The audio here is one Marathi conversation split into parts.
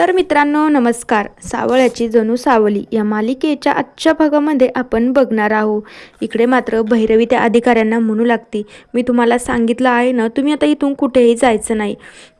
तर मित्रांनो नमस्कार. सावळ्याची जणू सावली या मालिकेच्या आजच्या भागामध्ये आपण बघणार आहोत. इकडे मात्र भैरवी त्या अधिकाऱ्यांना म्हणू लागते मी तुम्हाला सांगितलं आहे ना तुम्ही आता इथून कुठेही जायचं नाही.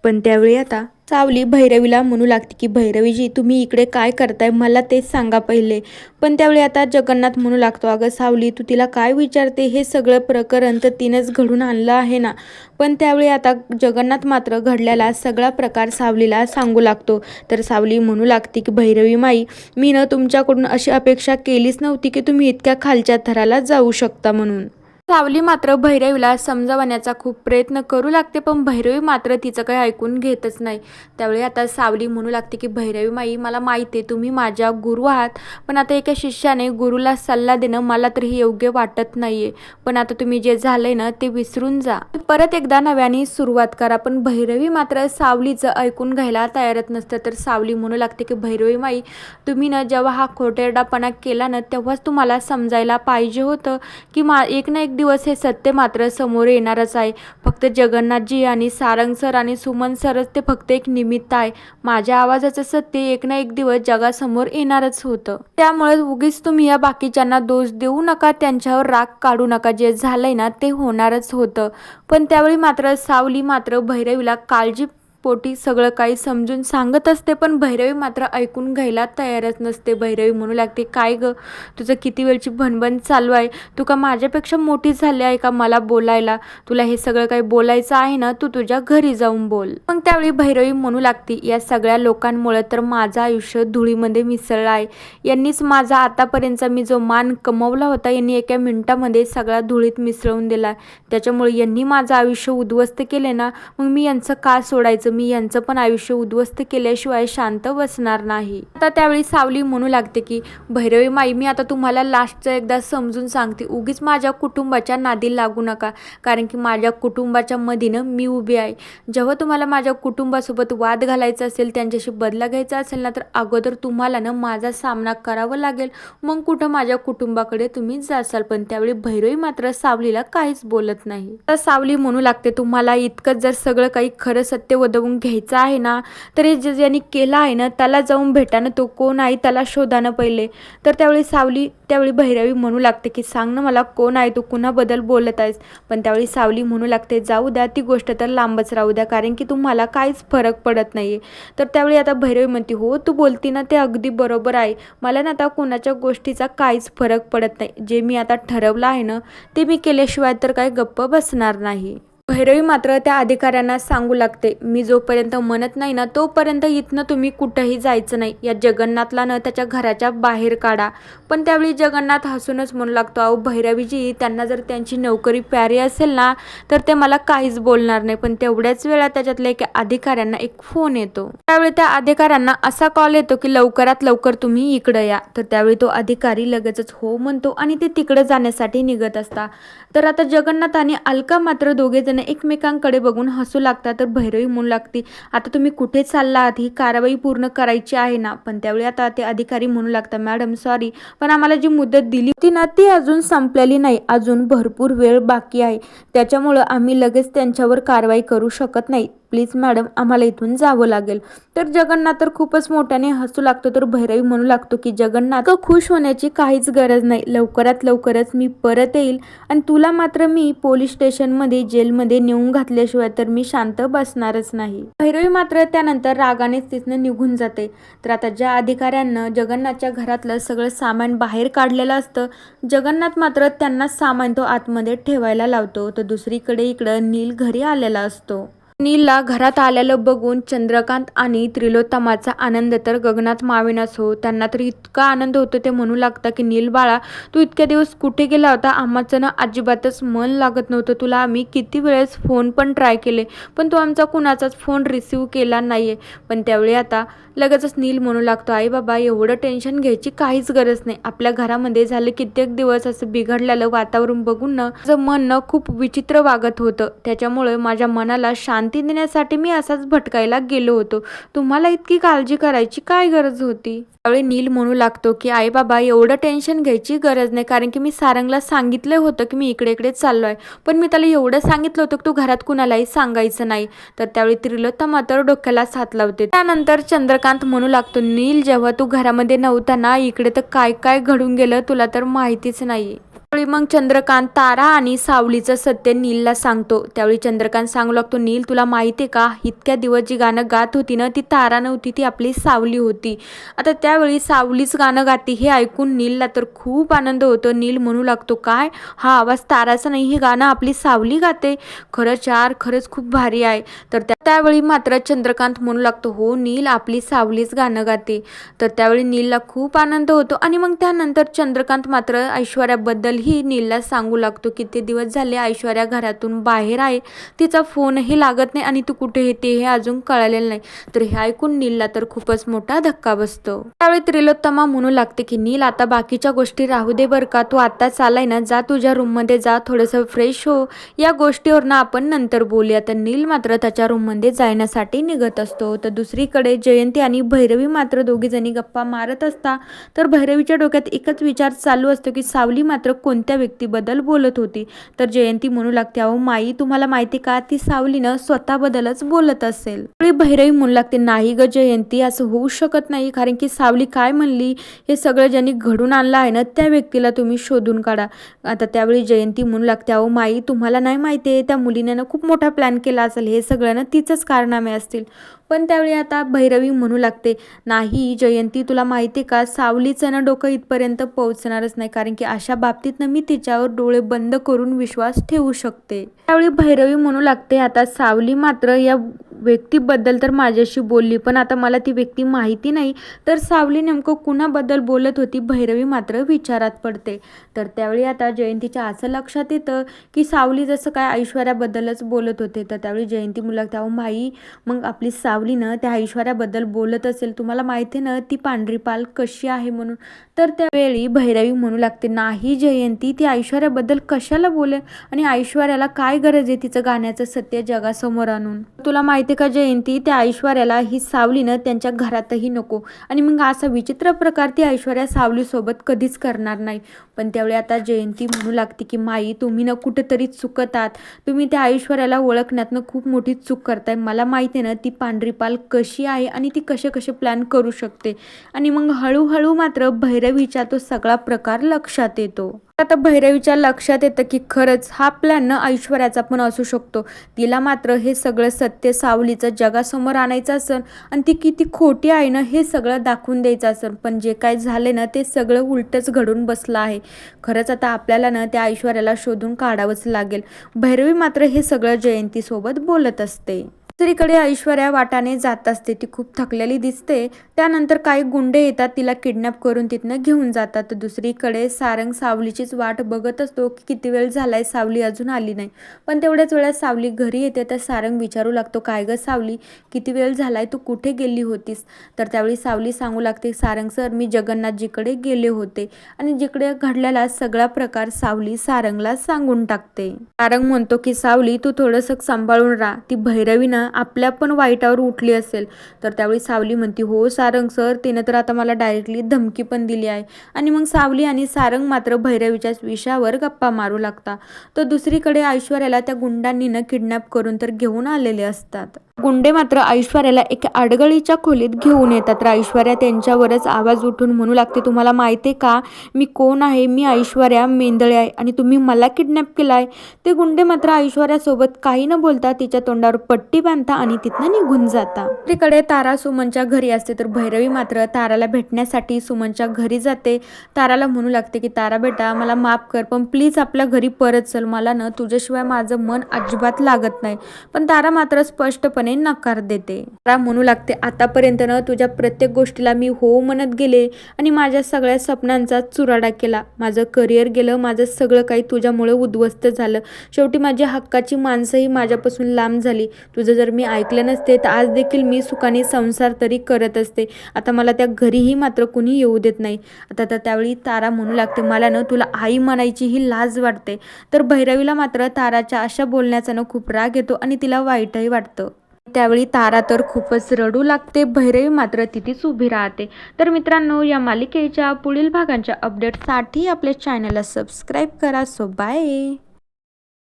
पण त्यावेळी आता सावली भैरवीला म्हणू लागते की भैरवीजी तुम्ही इकडे काय करताय? मला तेच सांगा पहिले. पण त्यावेळी आता जगन्नाथ म्हणू लागतो अगं सावली तू तिला काय विचारते? हे सगळं प्रकरण तर तिनंच घडून आणलं आहे ना. पण त्यावेळी आता जगन्नाथ मात्र घडलेला सगळा प्रकार सावलीला सांगू लागतो. तर सावली म्हणू लागते की भैरवी माई मी न तुमच्याकडून अशी अपेक्षा केलीच नव्हती की तुम्ही इतक्या खालच्या थराला जाऊ शकता म्हणून. सावली मात्र भैरवीला समजावण्याचा खूप प्रयत्न करू लागते पण भैरवी मात्र तिचं काही ऐकून घेतच नाही. त्यावेळी आता सावली म्हणू लागते की भैरवी माई मला माहिती आहे तुम्ही माझ्या गुरु आहात पण आता एका शिष्याने गुरुला सल्ला देणं मला तरी हे योग्य वाटत नाही आहे पण आता तुम्ही जे झालंय ना ते विसरून जा. परत एकदा नव्याने सुरुवात करा पण भैरवी मात्र सावलीचं ऐकून घ्यायला तयारच नसतं. तर सावली म्हणू लागते की भैरवी माई तुम्ही ना जेव्हा हा खोटेरडापणा केला ना तेव्हाच तुम्हाला समजायला पाहिजे होतं की मा एक ना एक दिवस हे सत्य मात्र समोर येणारच आहे. फक्त जगन्नाथजी आणि सारंग सर आणि सुमन सरच ते फक्त एक निमित्त आहे. माझ्या आवाजाचं सत्य एक ना एक दिवस जगासमोर येणारच होतं. त्यामुळे उगीच तुम्ही या बाकीच्यांना दोष देऊ नका त्यांच्यावर राग काढू नका. जे झालंय ना ते होणारच होतं. पण त्यावेळी मात्र सावली मात्र भैरवीला काळजी पोटी सगळं काही समजून सांगत असते पण भैरवी मात्र ऐकून घ्यायला तयारच नसते. भैरवी म्हणू लागते काय ग? तुझं किती वेळची भणभण चालू आहे? तू का माझ्यापेक्षा मोठी झाली आहे का मला बोलायला? तुला हे सगळं काही बोलायचं आहे ना तू तुझ्या घरी जाऊन बोल. मग त्यावेळी भैरवी म्हणू लागते या सगळ्या लोकांमुळे तर माझं आयुष्य धुळीमध्ये मिसळलं आहे. यांनीच माझा आतापर्यंतचा मी जो मान कमवला होता यांनी एका मिनिटामध्ये सगळा धुळीत मिसळून दिला. त्याच्यामुळे यांनी माझं आयुष्य उद्ध्वस्त केले ना मग मी यांचं का सोडायचं? मी यांचं पण आयुष्य उद्ध्वस्त केल्याशिवाय शांत बसणार नाही. आता त्यावेळी सावली म्हणू लागते की भैरवी माई मी आता तुम्हाला लास्टचं एकदा समजून सांगते. उगीच माझ्या कुटुंबाच्या नादी लागू नका. कारण की माझ्या कुटुंबाच्या मधीनं मी उभी आहे. जेव्हा तुम्हाला माझ्या कुटुंबासोबत वाद घालायचा असेल त्यांच्याशी बदला घ्यायचा असेल ना तर अगोदर तुम्हाला ना माझा सामना करावा लागेल. मग कुठं माझ्या कुटुंबाकडे तुम्ही जासाल? पण त्यावेळी भैरवी मात्र सावलीला काहीच बोलत नाही. तर सावली म्हणू लागते तुम्हाला इतकंच जर सगळं काही खरं सत्य जाऊन घ्यायचं आहे ना तर हे जे ज्यांनी केलं आहे ना त्याला जाऊन भेटा ना तो कोण आहे त्याला शोधा ना पहिले. तर त्यावेळी सावली त्यावेळी भैरवी म्हणू लागते की सांग ना मला कोण आहे तू कुणाबद्दल बोलत आहेस? पण त्यावेळी सावली म्हणू लागते जाऊ द्या ती गोष्ट तर लांबच राहू द्या कारण की तुम्हाला काहीच फरक पडत नाही आहे तर त्यावेळी आता भैरवी म्हणते हो तू बोलती ना ते अगदी बरोबर आहे. मला ना आता कोणाच्या गोष्टीचा काहीच फरक पडत नाही. जे मी आता ठरवलं आहे ना ते मी केल्याशिवाय तर काही गप्प बसणार नाही. भैरवी मात्र त्या अधिकाऱ्यांना सांगू लागते मी जोपर्यंत म्हणत नाही ना तोपर्यंत इथनं तुम्ही कुठंही जायचं नाही. या जगन्नाथला न त्याच्या घराच्या बाहेर काढा. पण त्यावेळी जगन्नाथ हसूनच म्हणू लागतो अहो भैरवीजी त्यांना जर त्यांची नोकरी प्यारी असेल ना तर ते मला काहीच बोलणार नाही. पण तेवढ्याच वेळा त्याच्यातल्या एका अधिकाऱ्यांना एक फोन येतो. त्यावेळी त्या अधिकाऱ्यांना असा कॉल येतो की लवकरात लवकर तुम्ही इकडं या. तर त्यावेळी तो अधिकारी लगेचच हो म्हणतो आणि ते तिकडं जाण्यासाठी निघत असता तर आता जगन्नाथ आणि अलका मात्र दोघेजण जण एकमेकांकडे बघून हसू लागतात तर भैरवी म्हणू लागते आता तुम्ही कुठे चालला आहात? ही कारवाई पूर्ण करायची आहे ना? पण त्यावेळी आता ते अधिकारी म्हणू लागतात मॅडम सॉरी पण आम्हाला जी मुदत दिली होती ना ती अजून संपलेली नाही. अजून भरपूर वेळ बाकी आहे. त्याच्यामुळं आम्ही लगेच त्यांच्यावर कारवाई करू शकत नाही. प्लीज मॅडम आम्हाला इथून जावं लागेल. तर जगन्नाथ तर खूपच मोठ्याने हसू लागतो तर भैरवी म्हणू लागतो की जगन्नाथ खुश होण्याची काहीच गरज नाही. लवकरात लवकरच मी परत येईल आणि तुला मात्र मी पोलीस स्टेशनमध्ये जेलमध्ये नेऊन घातल्याशिवाय तर मी शांत बसणारच नाही. भैरवी मात्र त्यानंतर रागानेच तिथनं निघून जाते. तर आता ज्या अधिकाऱ्यांना जगन्नाथच्या घरातलं सगळं सामान बाहेर काढलेलं असतं जगन्नाथ मात्र त्यांना सामान तो आतमध्ये ठेवायला लावतो. तर दुसरीकडे इकडं नील घरी आलेला असतो. नीलला घरात आलेलं बघून चंद्रकांत आणि त्रिलोत्तमाचा आनंद तर गगनात माविनाच हो त्यांना तर इतका आनंद होतो ते म्हणू लागतं की नील बाळा तू इतक्या दिवस कुठे गेला होता? आम्हाचं ना अजिबातच मन लागत नव्हतं तुला. आम्ही किती वेळेस फोन पण ट्राय केले पण तू आमचा कुणाचाच फोन रिसीव केला नाही आहे पण त्यावेळी आता लगेचच नील म्हणू लागतो आई बाबा एवढं टेन्शन घ्यायची काहीच गरज नाही. आपल्या घरामध्ये झालं कित्येक दिवस असं बिघडलेलं वातावरण बघून ना माझं मन ना खूप विचित्र वागत होतं. त्याच्यामुळे माझ्या मनाला शांती देण्यासाठी मी असाच भटकायला गेलो होतो. तुम्हाला इतकी काळजी करायची काय गरज होती? त्यावेळी नील म्हणू लागतो की आई बाबा एवढं टेन्शन घ्यायची गरज नाही. कारण की मी सारंगला सांगितलं होतं की मी इकडे इकडे चाललो आहे पण मी त्याला एवढं सांगितलं होतं की तू घरात कुणालाही सांगायचं नाही. तर त्यावेळी त्रिलोत्ता मात्र डोक्याला साथ लावते. त्यानंतर चंद्रकांत म्हणू लागतो नील जेव्हा तू घरामध्ये नव्हता ना इकडे तर काय काय घडून गेलं तुला तर माहितीच नाही त्यावेळी मग चंद्रकांत तारा आणि सावलीचं सत्य नीलला सांगतो. त्यावेळी चंद्रकांत सांगू लागतो नील तुला माहिती आहे का? इतक्या दिवस जी गाणं गात होती ना ती तारा नव्हती ती आपली सावली होती. आता त्यावेळी सावलीच गाणं गाती हे ऐकून नीलला तर खूप आनंद होतो. नील म्हणू लागतो काय? हा आवाज ताराचा नाही हे गाणं आपली सावली गाते. खरंच यार खरंच खूप भारी आहे. तर त्या त्यावेळी मात्र चंद्रकांत म्हणू लागतो हो नील आपली सावलीच गाणं गाते. तर त्यावेळी नीलला खूप आनंद होतो आणि मग त्यानंतर चंद्रकांत मात्र ऐश्वर्याबद्दल ऐश्वर्याबद्दलही नीलला सांगू लागतो किती दिवस झाले ऐश्वर्या घरातून बाहेर आहे. तिचा फोनही लागत नाही आणि तू कुठे येते हे अजून कळालेलं नाही. तर हे ऐकून नीलला तर खूपच मोठा धक्का बसतो. त्यावेळी त्रिलोत्तमा म्हणू लागते की नील आता बाकीच्या गोष्टी राहू दे बरं का. तू आता चालाय ना जा तुझ्या रूममध्ये जा थोडंसं फ्रेश हो. या गोष्टीवर ना आपण नंतर बोलूया. तर नील मात्र त्याच्या रूममध्ये जाण्यासाठी निघत असतो. तर दुसरीकडे जयंती आणि भैरवी मात्र दोघी जणी गप्पा मारत असता. तर भैरवीच्या डोक्यात एकच विचार चालू असतो की सावली मात्र कोणत्या व्यक्तीबद्दल बोलत होती? तर जयंती म्हणू लागते अहो माई तुम्हाला माहिती का? ती सावलीनं स्वतःबद्दलच बोलत असेल. त्यावेळी भैरवी म्हणू लागते नाही ग जयंती असं होऊ शकत नाही. कारण की सावली काय म्हणली? हे सगळं ज्यांनी घडून आणलं आहे ना त्या व्यक्तीला तुम्ही शोधून काढा. आता त्यावेळी जयंती म्हणू लागते अहो माई तुम्हाला नाही माहिती आहे त्या मुलीने ना खूप मोठा प्लॅन केला असेल. हे सगळं ना तिचंच कारनामे असतील. पण त्यावेळी आता भैरवी म्हणू लागते नाही जयंती तुला माहिती का? सावलीचं ना डोकं इथपर्यंत पोहोचणारच नाही कारण की अशा बाबतीत ना मी तिच्यावर डोळे बंद करून विश्वास ठेवू शकते. त्यावेळी भैरवी म्हणू लागते आता सावली मात्र या व्यक्तीबद्दल तर माझ्याशी बोलली पण आता मला ती व्यक्ती माहिती नाही तर सावली नेमकं कुणाबद्दल बोलत होती भैरवी मात्र विचारात पडते. तर त्यावेळी आता जयंतीच्या असं लक्षात येतं की सावली जसं काय ऐश्वर्याबद्दलच बोलत होते तर त्यावेळी जयंती मुलाक त्या माई मग आपली सावली ना त्या ऐश्वर्याबद्दल बोलत असेल तुम्हाला माहिती आहे ना ती पांढरी पाल कशी आहे म्हणून. तर त्यावेळी भैरवी म्हणू लागते नाही जयंती ती ऐश्वर्याबद्दल कशाला बोले आणि ऐश्वर्याला काय गरज आहे तिचं गाण्याचं सत्य जगासमोर आणून? तुला माहिती का जयंती त्या ऐश्वर्याला ही सावलीनं त्यांच्या घरातही नको. आणि मग असा विचित्र प्रकार ती ऐश्वर्या सावलीसोबत कधीच करणार नाही. पण त्यावेळी आता जयंती म्हणू लागते की माई तुम्ही ना कुठेतरी चुकतात. तुम्ही त्या ऐश्वर्याला ओळखण्यातनं खूप मोठी चूक करताय. मला माहिती आहे ना ती पांढरी पाल कशी आहे आणि ती कसे कसे प्लॅन करू शकते? आणि मग हळूहळू मात्र भैरवीचा तो सगळा प्रकार लक्षात येतो. आता भैरवीच्या लक्षात येतं की खरंच हा प्लॅन ऐश्वर्याचा पण असू शकतो. तिला मात्र हे सगळं सत्य सावलीचं जगासमोर आणायचं असेल आणि ती किती खोटी आहे ना हे सगळं दाखवून द्यायचं असेल पण जे काय झाले ना ते सगळं उलटच घडून बसलं आहे. खरंच आता आपल्याला ना त्या ऐश्वर्याला शोधून काढावंच लागेल. भैरवी मात्र हे सगळं जयंतीसोबत बोलत असते. दुसरीकडे ऐश्वर्या वाटाने जात असते. ती खूप थकलेली दिसते. त्यानंतर काही गुंडे येतात. तिला किडनॅप करून तिथनं घेऊन जातात. तर दुसरीकडे सारंग सावलीचीच वाट बघत असतो की किती वेळ झालाय सावली अजून आली नाही. पण तेवढ्याच वेळात सावली घरी येते. तर सारंग विचारू लागतो काय ग सावली? किती वेळ झालाय? तू कुठे गेली होतीस? तर त्यावेळी सावली सांगू लागते सारंग सर मी जगन्नाथजीकडे गेले होते आणि जिकडे घडलेला सगळा प्रकार सावली सारंगला सांगून टाकते. सारंग म्हणतो की सावली तू थोडंसं सांभाळून राहा. ती भैरवीनं आपल्या पण वाईटावर उठली असेल. तर त्यावेळी सावली म्हणती हो सारंग सर तिनं तर आता मला डायरेक्टली धमकी पण दिली आहे. आणि मग सावली आणि सारंग मात्र भैरवीच्या विषयावर गप्पा मारू लागता. तर दुसरीकडे ऐश्वर्याला त्या गुंडांनी ना किडनॅप करून तर घेऊन आलेले असतात. गुंडे मात्र ऐश्वर्याला एका अडगळीच्या खोलीत घेऊन येतात. तर ऐश्वर्या त्यांच्यावरच आवाज उठून म्हणू लागते तुम्हाला माहिती आहे का? मी कोण आहे? मी ऐश्वर्या मेंदळे आहे आणि तुम्ही मला किडनॅप केला आहे ते गुंडे मात्र ऐश्वर्यासोबत काही न बोलता तिच्या तोंडावर पट्टी बांधता आणि तिथनं निघून जाता. तिकडे तारा सुमनच्या घरी असते तर भैरवी मात्र ताराला भेटण्यासाठी सुमनच्या घरी जाते. ताराला म्हणू लागते की तारा बेटा मला माफ कर पण प्लीज आपल्या घरी परत चल. मला ना तुझ्याशिवाय माझं मन अजिबात लागत नाही. पण तारा मात्र स्पष्टपणे ताराने नकार देते. तारा म्हणू लागते आतापर्यंत ना तुझ्या प्रत्येक गोष्टीला मी हो म्हणत गेले आणि माझ्या सगळ्या स्वप्नांचा चुराडा केला. माझं करिअर गेलं माझं सगळं काही तुझ्यामुळे उद्ध्वस्त झालं. शेवटी माझी हक्काची माणसंही माझ्यापासून लांब झाली. तुझं जर मी ऐकलं नसते तर आज देखील मी सुखाने संसार तरी करत असते. आता मला त्या घरीही मात्र कुणी येऊ देत नाही. आता तर त्यावेळी तारा म्हणू लागते मला ना तुला आई म्हणायची ही लाज वाटते. तर भैरवीला मात्र ताराच्या अशा बोलण्याचा ना खूप राग येतो आणि तिला वाईटही वाटतं. त्यावेळी तारा तर खूपच रडू लागते भैरवी मात्र तिथेच उभी राहते. तर मित्रांनो या मालिकेच्या पुढील भागांच्या अपडेटसाठी आपल्या चॅनलला सबस्क्राईब करा. So bye